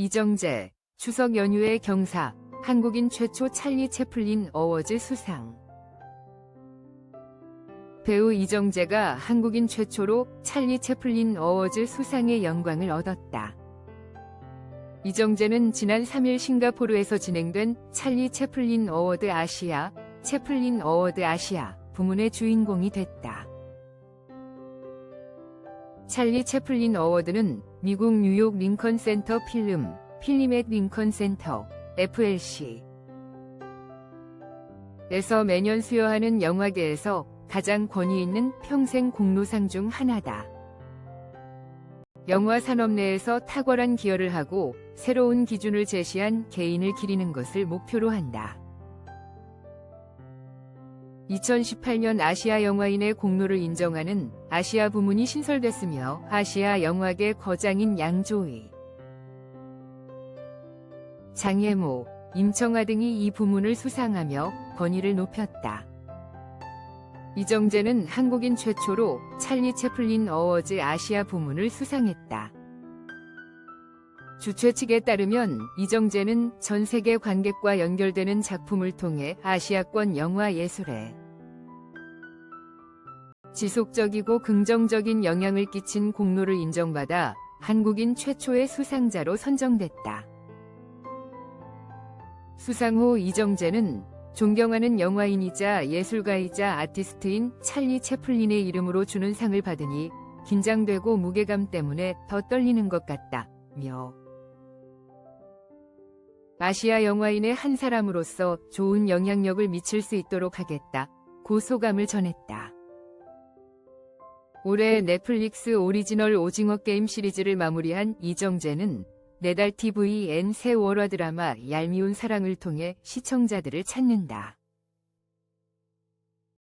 이정재, 추석 연휴의 경사, 한국인 최초 찰리 채플린 어워즈 수상. 배우 이정재가 한국인 최초로 찰리 채플린 어워즈 수상의 영광을 얻었다. 이정재는 지난 3일 싱가포르에서 진행된 찰리 채플린 어워드 아시아, 채플린 어워드 아시아 부문의 주인공이 됐다. 찰리 채플린 어워드는 미국 뉴욕 링컨 센터 필름, 필리멧 링컨 센터, FLC 에서 매년 수여하는 영화계에서 가장 권위 있는 평생 공로상 중 하나다. 영화 산업 내에서 탁월한 기여를 하고 새로운 기준을 제시한 개인을 기리는 것을 목표로 한다. 2018년 아시아 영화인의 공로를 인정하는 아시아 부문이 신설됐으며 아시아 영화계 거장인 양조위, 장혜모, 임청아 등이 이 부문을 수상하며 권위를 높였다. 이정재는 한국인 최초로 찰리 채플린 어워즈 아시아 부문을 수상했다. 주최 측에 따르면 이정재는 전 세계 관객과 연결되는 작품을 통해 아시아권 영화 예술에 지속적이고 긍정적인 영향을 끼친 공로를 인정받아 한국인 최초의 수상자로 선정됐다. 수상 후 이정재는 존경하는 영화인이자 예술가이자 아티스트인 찰리 채플린의 이름으로 주는 상을 받으니 긴장되고 무게감 때문에 더 떨리는 것 같다 며 아시아 영화인의 한 사람으로서 좋은 영향력을 미칠 수 있도록 하겠다. 고 소감을 전했다. 올해 넷플릭스 오리지널 오징어 게임 시리즈를 마무리한 이정재는 내달 TVN 새 월화 드라마 얄미운 사랑을 통해 시청자들을 찾는다.